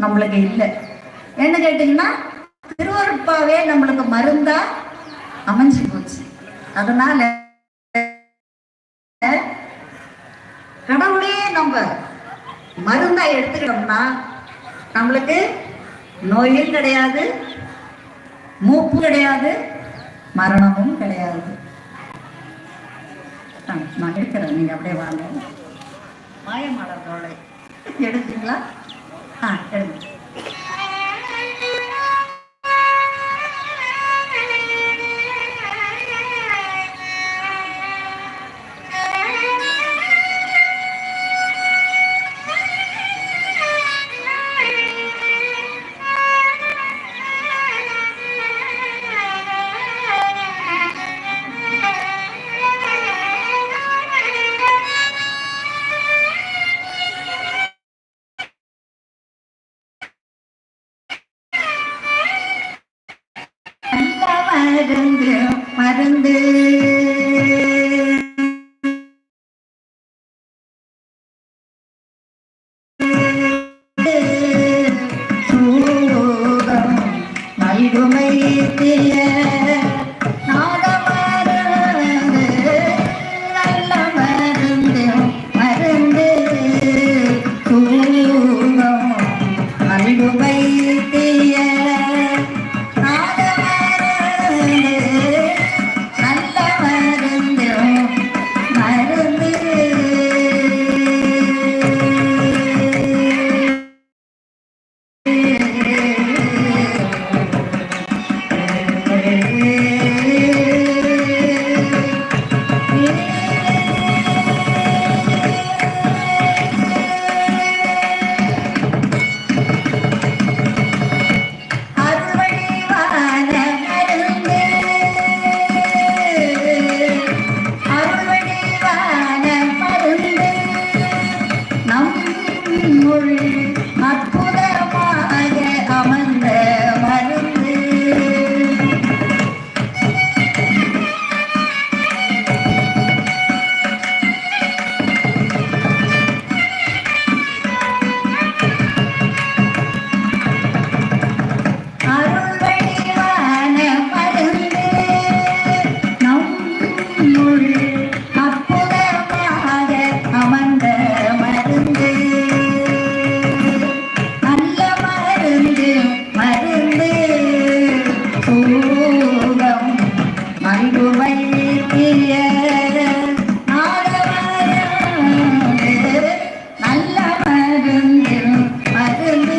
நம்மளுக்கு இல்லை. என்ன கேட்டிங்கன்னா திருவருட்பாவே நம்மளுக்கு மருந்தா அமைஞ்சு போச்சு. அதனால கடவுளே நம்ம மருந்தா எடுத்துக்கிட்டோம்னா நம்மளுக்கு நோயும் கிடையாது மூப்பு கிடையாது மரணமும் கிடையாது. ஆ, நான் எடுக்கிறேன். நீங்க அப்படியே வாங்க. மாயமாளர்களோட எடுத்தீங்களா? Ah. மருந்து மருந்து சூகம் நல்குமை At சூகம் மங்கு வைத்திய நல்ல மருந்து மருந்து.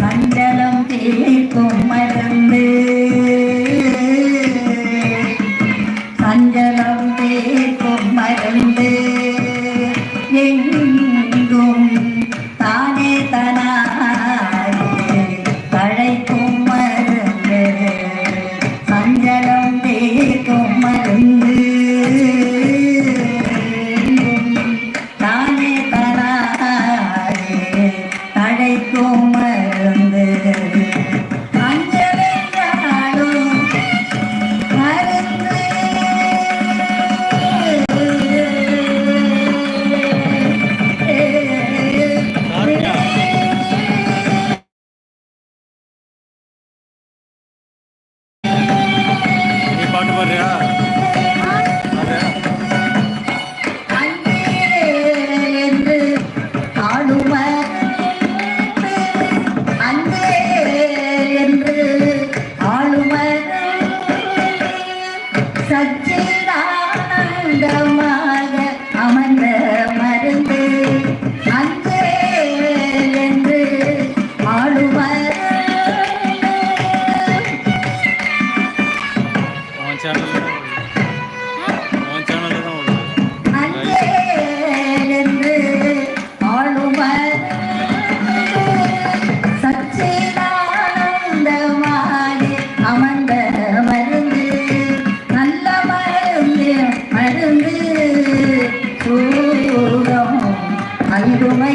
சஞ்சலம் தீர்க்கும் மருந்து.